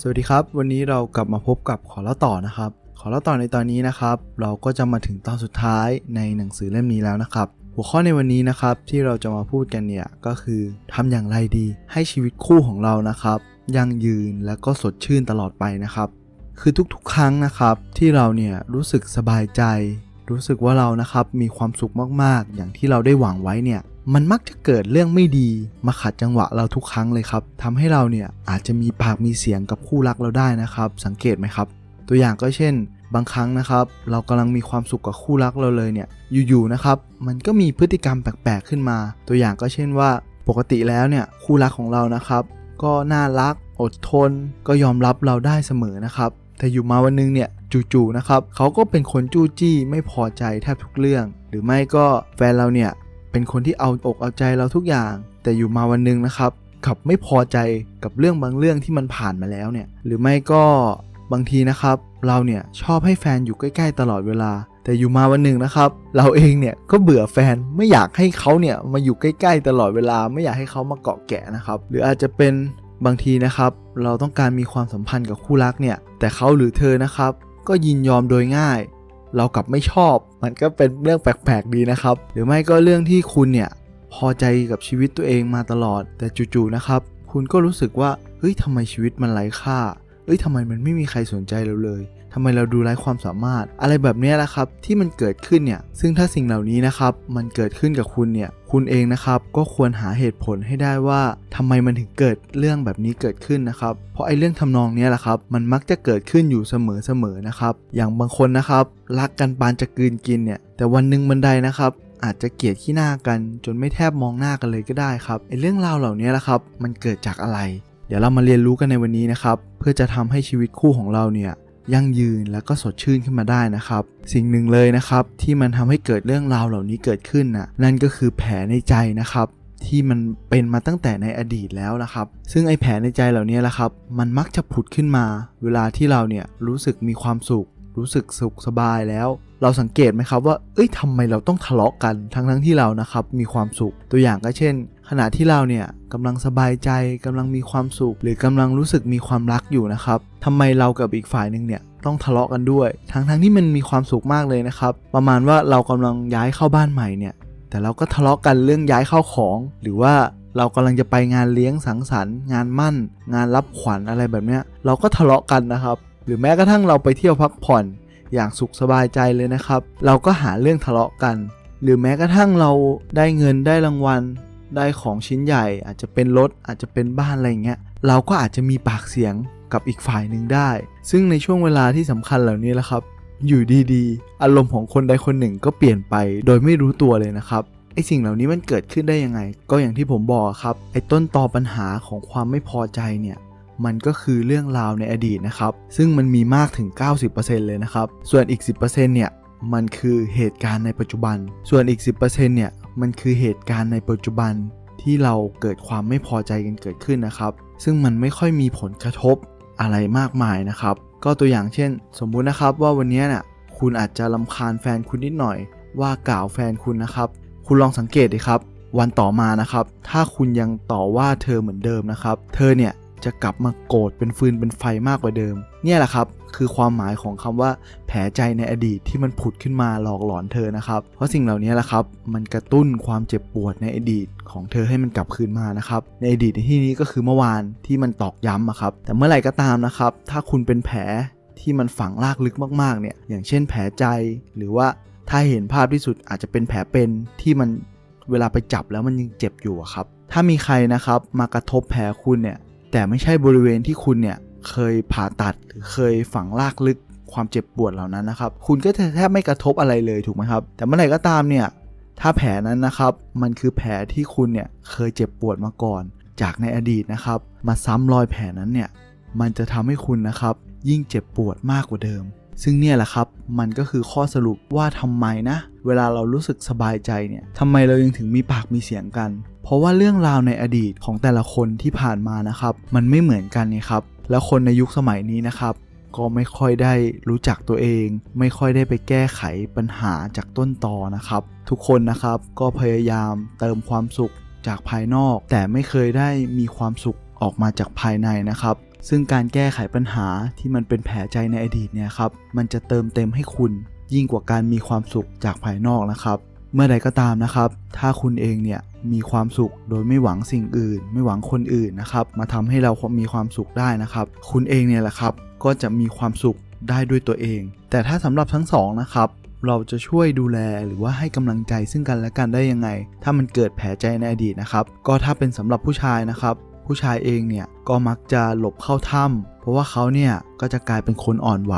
สวัสดีครับ วันนี้เรากลับมาพบกับขอเล่าต่อนะครับ ขอเล่าต่อในตอนนี้นะครับ เราก็จะมาถึงตอนสุดท้ายในหนังสือเล่มนี้แล้วนะครับ หัวข้อในวันนี้นะครับที่เราจะมาพูดกันเนี่ยก็คือทำอย่างไรดี ให้ชีวิตคู่ของเรานะครับยั่งยืนและก็สดชื่นตลอดไปนะครับ คือทุกๆ ครั้งนะครับที่เราเนี่ยรู้สึกสบายใจ รู้สึกว่าเรานะครับมีความสุขมากๆ อย่างที่เราได้หวังไว้เนี่ย มันมักจะเกิดเรื่องไม่ดีมาขัดจังหวะเราทุกครั้งเลยครับทำให้เราเนี่ยอาจจะมีปากมีเสียงกับคู่รักเราได้นะครับ สังเกตไหมครับ ตัวอย่างก็เช่น บางครั้งนะครับ เรากำลังมีความสุขกับคู่รักเราเลยเนี่ยอยู่ๆนะครับ มันก็มีพฤติกรรมแปลกๆขึ้นมา ตัวอย่างก็เช่นว่า ปกติแล้วเนี่ยคู่รักของเรานะครับ ก็น่ารักอดทน ก็ยอมรับเราได้เสมอนะครับแต่อยู่มาวันนึงเนี่ยจู่ๆนะครับเขาก็เป็นคนจู้จี้ไม่พอใจแทบทุกเรื่อง หรือไม่ก็แฟนเราเนี่ย เป็นคนที่เอาอกเอาใจเราทุกอย่าง แต่อยู่มาวันนึงนะครับกับไม่พอใจกับเรื่องบางเรื่องที่มันผ่านมาแล้วเนี่ย หรือไม่ก็บางทีนะครับ เราเนี่ยชอบให้แฟนอยู่ใกล้ ๆ ตลอดเวลา แต่อยู่มาวันหนึ่งนะครับ เราเองเนี่ยก็เบื่อแฟนไม่อยากให้เขาเนี่ยมาอยู่ใกล้ ๆ ตลอดเวลา ไม่อยากให้เขามาเกาะแกะนะครับ หรืออาจจะเป็นบางทีนะครับ เราต้องการมีความสัมพันธ์กับคู่รักเนี่ย แต่เขาหรือเธอนะครับ ก็ยินยอมโดยง่าย เรากลับไม่ชอบ มันก็เป็นเรื่องแปลกๆดีนะครับ หรือไม่ก็เรื่องที่คุณเนี่ยพอใจกับชีวิตตัวเองมาตลอด แต่จู่ๆนะครับ คุณก็รู้สึกว่าเฮ้ยทำไมชีวิตมันไร้ค่าเอ้ยทำไมมันไม่มีใครสนใจเราเลยทำไมเราดูไร้ความสามารถ อะไรแบบนี้แหละครับ ที่มันเกิดขึ้นเนี่ย ซึ่งถ้าสิ่งเหล่านี้นะครับ มันเกิดขึ้นกับคุณเนี่ย คุณเองนะครับ ก็ควรหาเหตุผลให้ได้ว่าทำไมมันถึงเกิดเรื่องแบบนี้เกิดขึ้นนะครับ เพราะไอ้เรื่องทำนองนี้แหละครับ มันมักจะเกิดขึ้นอยู่เสมอๆนะครับ อย่างบางคนนะครับ รักกันปานจะกืนกินเนี่ย แต่วันหนึ่งบันไดนะครับอาจจะเกลียดขี้หน้ากันจนไม่แทบมองหน้ากันเลยก็ได้ครับไอ้เรื่องราวเหล่านี้แหละครับ มันเกิดจากอะไร เดี๋ยวเรามาเรียนรู้กันในวันนี้นะครับ เพื่อจะทำให้ชีวิตคู่ของเราเนี่ย ยั่งยืนแล้วก็สดชื่นขึ้นมาได้นะครับ สิ่งหนึ่งเลยนะครับที่มันทำให้เกิดเรื่องราวเหล่านี้เกิดขึ้นนะนั่นก็คือแผลในใจนะครับที่มันเป็นมาตั้งแต่ในอดีตแล้วนะครับ ซึ่งไอ้แผลในใจเหล่านี้ละครับ มันมักจะผุดขึ้นมา เวลาที่เราเนี่ยรู้สึกมีความสุข รู้สึกสุขสบายแล้ว เราสังเกตไหมครับว่า เอ้ยทำไมเราต้องทะเลาะกัน ทั้งทั้งที่เรานะครับมีความสุข ตัวอย่างก็เช่น ขณะที่เราเนี่ยกำลังสบายใจกำลังมีความสุข หรือกำลังรู้สึกมีความรักอยู่นะครับทำไมเรากับอีกฝ่ายหนึ่งเนี่ยต้องทะเลาะกันด้วย ทั้งที่มันมีความสุขมากเลยนะครับ ประมาณว่าเรากำลังย้ายเข้าบ้านใหม่เนี่ยแต่เราก็ทะเลาะกันเรื่องย้ายเข้าของ หรือว่าเรากำลังจะไปงานเลี้ยงสังสรรค์ งานมั่น งานรับขวัญอะไรแบบเนี้ยเราก็ทะเลาะกันนะครับ หรือแม้กระทั่งเราไปเที่ยวพักผ่อน อย่างสุขสบายใจเลยนะครับ เราก็หาเรื่องทะเลาะกัน หรือแม้กระทั่งเราได้เงินได้รางวัล ได้ของชิ้นใหญ่ อาจจะเป็นรถอาจจะเป็นบ้านอะไรเงี้ยเราก็อาจจะมีปากเสียงกับอีกฝ่ายหนึ่งได้ ซึ่งในช่วงเวลาที่สำคัญเหล่านี้แหละครับ อยู่ดีๆ อารมณ์ของคนใดคนหนึ่งก็เปลี่ยนไปโดยไม่รู้ตัวเลยนะครับไอสิ่งเหล่านี้มันเกิดขึ้นได้ยังไง ก็อย่างที่ผมบอกครับไอต้นตอปัญหาของความไม่พอใจเนี่ยมันก็คือเรื่องราวในอดีตนะครับ ซึ่งมันมีมากถึง 90%เลยนะครับ ส่วนอีก 10%เนี่ย มันคือเหตุการณ์ในปัจจุบัน ส่วนอีก 10%เนี่ยมันคือเหตุการณ์ในปัจจุบันที่เราเกิดความไม่พอใจกันเกิดขึ้นนะครับ ซึ่งมันไม่ค่อยมีผลกระทบอะไรมากมายนะครับ ก็ตัวอย่างเช่น สมมุตินะครับว่าวันนี้น่ะคุณอาจจะลำคาญแฟนคุณนิดหน่อย ว่ากล่าวแฟนคุณนะครับ คุณลองสังเกตดิครับ วันต่อมานะครับ ถ้าคุณยังต่อว่าเธอเหมือนเดิมนะครับ เธอเนี่ย จะกลับมาโกรธเป็นฟืนเป็นไฟมากกว่าเดิม เนี่ยแหละครับ คือความหมายของคำว่าแผลใจในอดีตที่มันผุดขึ้นมาหลอกหลอนเธอนะครับ เพราะสิ่งเหล่านี้แหละครับ มันกระตุ้นความเจ็บปวดในอดีตของเธอให้มันกลับคืนมานะครับ ในอดีตในที่นี้ก็คือเมื่อวานที่มันตอกย้ำอะครับ แต่เมื่อไหร่ก็ตามนะครับ ถ้าคุณเป็นแผลที่มันฝังลากลึกมากๆ เนี่ย อย่างเช่นแผลใจ หรือว่าถ้าเห็นภาพที่สุดอาจจะเป็นแผลเป็นที่มันเวลาไปจับแล้วมันยังเจ็บอยู่อะครับ ถ้ามีใครนะครับมากระทบแผลคุณเนี่ย แต่ไม่ใช่บริเวณที่คุณเนี่ยเคยผ่าตัดหรือเคยฝังลากลึกความเจ็บปวดเหล่านั้นนะครับ คุณก็แทบไม่กระทบอะไรเลยถูกไหมครับ แต่เมื่อไหร่ก็ตามเนี่ย ถ้าแผลนั้นนะครับ มันคือแผลที่คุณเนี่ยเคยเจ็บปวดมาก่อน จากในอดีตนะครับ มาซ้ำรอยแผลนั้นเนี่ย มันจะทำให้คุณนะครับ ยิ่งเจ็บปวดมากกว่าเดิม ซึ่งเนี่ยแหละครับมันก็คือข้อสรุปว่าทำไมนะ เวลาเรารู้สึกสบายใจเนี่ยทำไมเรายังถึงมีปากมีเสียงกัน เพราะว่าเรื่องราวในอดีตของแต่ละคนที่ผ่านมานะครับมันไม่เหมือนกันไงครับแล้วคนในยุคสมัยนี้นะครับก็ไม่ค่อยได้รู้จักตัวเอง ไม่ค่อยได้ไปแก้ไขปัญหาจากต้นตอนะครับ ทุกคนนะครับก็พยายามเติมความสุขจากภายนอก แต่ไม่เคยได้มีความสุข ออกมาจากภายในนะครับ ซึ่งการแก้ไขปัญหาที่มันเป็นแผลใจในอดีตเนี่ยครับ มันจะเติมเต็มให้คุณยิ่งกว่าการมีความสุขจากภายนอกนะครับ เมื่อใดก็ตามนะครับ ถ้าคุณเองเนี่ยมีความสุขโดยไม่หวังสิ่งอื่น ไม่หวังคนอื่นนะครับ มาทำให้เรามีความสุขได้นะครับ คุณเองเนี่ยแหละครับ ก็จะมีความสุขได้ด้วยตัวเอง แต่ถ้าสำหรับทั้งสองนะครับเราจะช่วยดูแลหรือว่าให้กำลังใจซึ่งกันและกันได้ยังไง ถ้ามันเกิดแผลใจในอดีตนะครับ ก็ถ้าเป็นสำหรับผู้ชายนะครับ ผู้ชายเองเนี่ยก็มักจะหลบเข้าถ้ำเพราะว่าเขาเนี่ยก็จะกลายเป็นคนอ่อนไหว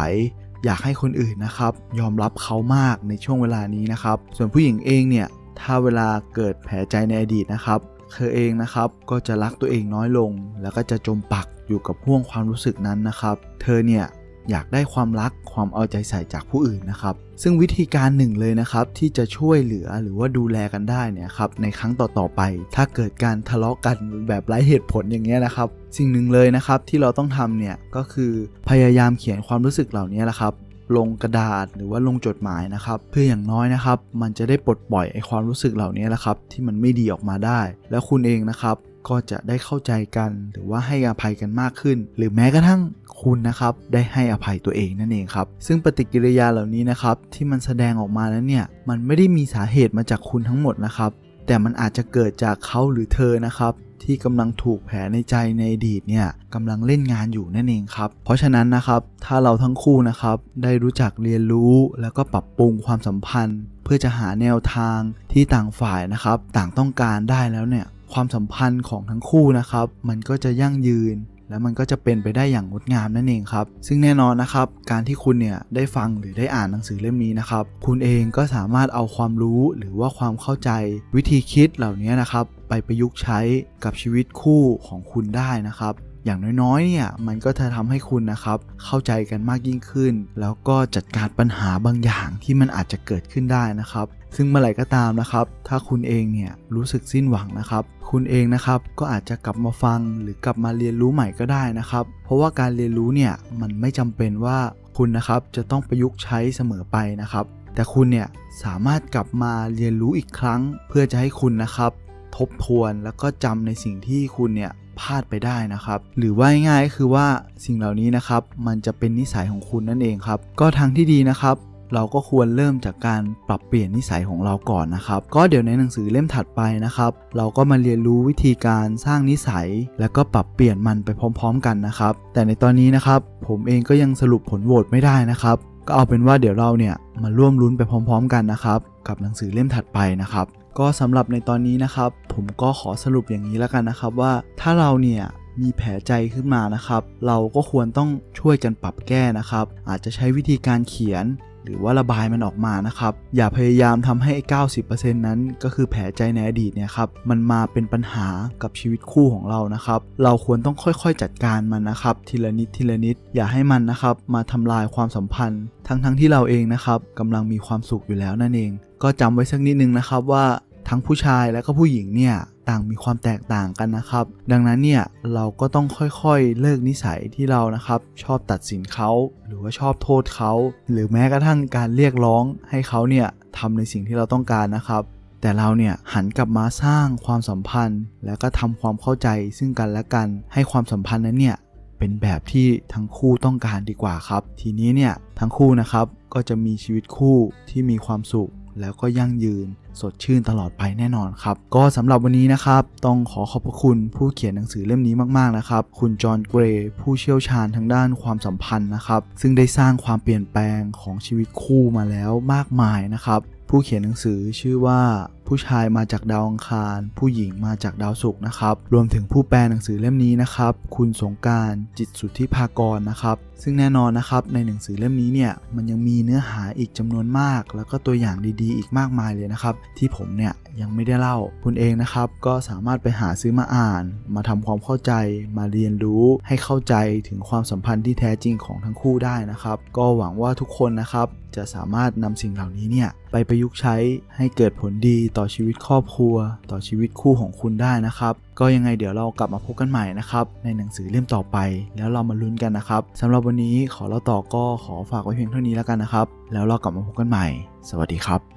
อยากให้คนอื่นนะครับ ยอมรับเขามากในช่วงเวลานี้นะครับ ส่วนผู้หญิงเองเนี่ยถ้าเวลาเกิดแผลใจในอดีตนะครับเธอเองนะครับก็จะรักตัวเองน้อยลง แล้วก็จะจมปักอยู่กับห่วงความรู้สึกนั้นนะครับ เธอเนี่ย อยากได้ความรักความเอาใจใส่จากผู้อื่นนะครับ ซึ่งวิธีการหนึ่งเลยนะครับที่จะช่วยเหลือหรือว่าดูแลกันได้เนี่ยครับในครั้งต่อๆไป ถ้าเกิดการทะเลาะกันแบบไร้เหตุผลอย่างเงี้ยนะครับ สิ่งหนึ่งเลยนะครับที่เราต้องทำเนี่ยก็คือพยายามเขียนความรู้สึกเหล่านี้แหละครับ ลงกระดาษหรือว่าลงจดหมายนะครับ เพื่ออย่างน้อยนะครับ มันจะได้ปลดปล่อยไอความรู้สึกเหล่านี้แหละครับ ที่มันไม่ดีออกมาได้ แล้วคุณเองนะครับก็จะได้เข้าใจกันหรือว่าให้อภัยกันมากขึ้น หรือแม้กระทั่งคุณนะครับได้ให้อภัยตัวเองนั่นเองครับซึ่งปฏิกิริยาเหล่านี้นะครับที่มันแสดงออกมานั้นเนี่ยมันไม่ได้มีสาเหตุมาจากคุณทั้งหมดนะครับแต่มันอาจจะเกิดจากเขาหรือเธอนะครับ ที่กำลังถูกแผลในใจในอดีตเนี่ยกำลังเล่นงานอยู่นั่นเองครับ เพราะฉะนั้นนะครับถ้าเราทั้งคู่นะครับได้รู้จักเรียนรู้แล้วก็ปรับปรุงความสัมพันธ์ เพื่อจะหาแนวทางที่ต่างฝ่ายนะครับต่างต้องการได้แล้วเนี่ยความสัมพันธ์ของทั้งคู่นะครับมันก็จะยั่งยืนแล้วมันก็จะเป็นไปได้อย่างงดงามนั่นเองครับ ซึ่งแน่นอนนะครับ การที่คุณเนี่ยได้ฟังหรือได้อ่านหนังสือเล่มนี้นะครับ คุณเองก็สามารถเอาความรู้หรือว่าความเข้าใจวิธีคิดเหล่านี้นะครับ ไปประยุกต์ใช้กับชีวิตคู่ของคุณได้นะครับ อย่างน้อยๆเนี่ยมันก็จะทำให้คุณนะครับเข้าใจกันมากยิ่งขึ้น แล้วก็จัดการปัญหาบางอย่างที่มันอาจจะเกิดขึ้นได้นะครับ ซึ่งเมื่อไหร่ก็ตามนะครับ ถ้าคุณเองเนี่ยรู้สึกสิ้นหวังนะครับ คุณเองนะครับก็อาจจะกลับมาฟังหรือกลับมาเรียนรู้ใหม่ก็ได้นะครับ เพราะว่าการเรียนรู้เนี่ยมันไม่จำเป็นว่าคุณนะครับจะต้องประยุกต์ใช้เสมอไปนะครับ แต่คุณเนี่ยสามารถกลับมาเรียนรู้อีกครั้ง เพื่อจะให้คุณนะครับ ทบทวน แล้วก็จำในสิ่งที่คุณเนี่ยพลาดไปได้นะครับ หรือว่าง่ายๆก็คือว่าสิ่งเหล่านี้นะครับ มันจะเป็นนิสัยของคุณนั่นเองครับ ก็ทางที่ดีนะครับเราก็ควรเริ่มจากการปรับเปลี่ยนนิสัยของเราก่อนนะครับ ก็เดี๋ยวในหนังสือเล่มถัดไปนะครับ เราก็มาเรียนรู้วิธีการสร้างนิสัย แล้วก็ปรับเปลี่ยนมันไปพร้อม ๆ กันนะครับ แต่ในตอนนี้นะครับ ผมเองก็ยังสรุปผลโหวตไม่ได้นะครับ ก็เอาเป็นว่าเดี๋ยวเราเนี่ยมาร่วมลุ้นไปพร้อม ๆ กันนะครับ กับหนังสือเล่มถัดไปนะครับ ก็สำหรับในตอนนี้นะครับ ผมก็ขอสรุปอย่างนี้แล้วกันนะครับว่าถ้าเราเนี่ยมีแผลใจขึ้นมานะครับ เราก็ควรต้องช่วยกันปรับแก้นะครับ อาจจะใช้วิธีการเขียน หรือว่าระบายมันออกมานะครับ อย่าพยายามทำให้ 90%นั้นก็คือแผลใจในอดีตเนี่ยครับ มันมาเป็นปัญหากับชีวิตคู่ของเรานะครับ เราควรต้องค่อยๆจัดการมันนะครับ ทีละนิดทีละนิด อย่าให้มันนะครับมาทำลายความสัมพันธ์ ทั้งๆทที่เราเองนะครับกำลังมีความสุขอยู่แล้วนั่นเอง ก็จำไว้สักนิดนึงนะครับว่า ทั้งผู้ชายและก็ผู้หญิงเนี่ยต่างมีความแตกต่างกันนะครับ ดังนั้นเนี่ยเราก็ต้องค่อยๆเลิกนิสัยที่เรานะครับ ชอบตัดสินเขาหรือว่าชอบโทษเขา หรือแม้กระทั่งการเรียกร้องให้เขาเนี่ยทำในสิ่งที่เราต้องการนะครับ แต่เราเนี่ยหันกลับมาสร้างความสัมพันธ์ แล้วก็ทำความเข้าใจซึ่งกันและกัน ให้ความสัมพันธ์นั้นเนี่ยเป็นแบบที่ทั้งคู่ต้องการดีกว่าครับ ทีนี้เนี่ยทั้งคู่นะครับก็จะมีชีวิตคู่ที่มีความสุขแล้วก็ยั่งยืน สดชื่นตลอดไปแน่นอนครับ ก็สำหรับวันนี้นะครับ ต้องขอขอบพระคุณผู้เขียนหนังสือเล่มนี้มากๆนะครับ คุณจอห์นเกรย์ผู้เชี่ยวชาญทางด้านความสัมพันธ์นะครับ ซึ่งได้สร้างความเปลี่ยนแปลงของชีวิตคู่มาแล้วมากมายนะครับ ผู้เขียนหนังสือชื่อว่า ผู้ชายมาจากดาวอังคาร ผู้หญิงมาจากดาวศุกร์นะครับ รวมถึงผู้แปลหนังสือเล่มนี้นะครับ คุณสงการจิตสุทธิภากรนะครับ ซึ่งแน่นอนนะครับในหนังสือเล่มนี้เนี่ยมันยังมีเนื้อหาอีกจำนวนมาก แล้วก็ตัวอย่างดีๆ อีกมากมายเลยนะครับ ที่ผมเนี่ยยังไม่ได้เล่าคุณเองนะครับก็สามารถไปหาซื้อมาอ่าน มาทำความเข้าใจ มาเรียนรู้ให้เข้าใจถึงความสัมพันธ์ที่แท้จริงของทั้งคู่ได้นะครับ ก็หวังว่าทุกคนนะครับจะสามารถนำสิ่งเหล่านี้เนี่ยไปประยุกต์ใช้ให้เกิดผลดีต่อชีวิตครอบครัว ต่อชีวิตคู่ของคุณได้นะครับ ก็ยังไงเดี๋ยวเรากลับมาพบกันใหม่นะครับ ในหนังสือเล่มต่อไป แล้วเรามาลุ้นกันนะครับสำหรับวันนี้ขอเราต่อก็ขอฝากไว้เพียงเท่านี้แล้วกันนะครับ แล้วเรากลับมาพบกันใหม่ สวัสดีครับ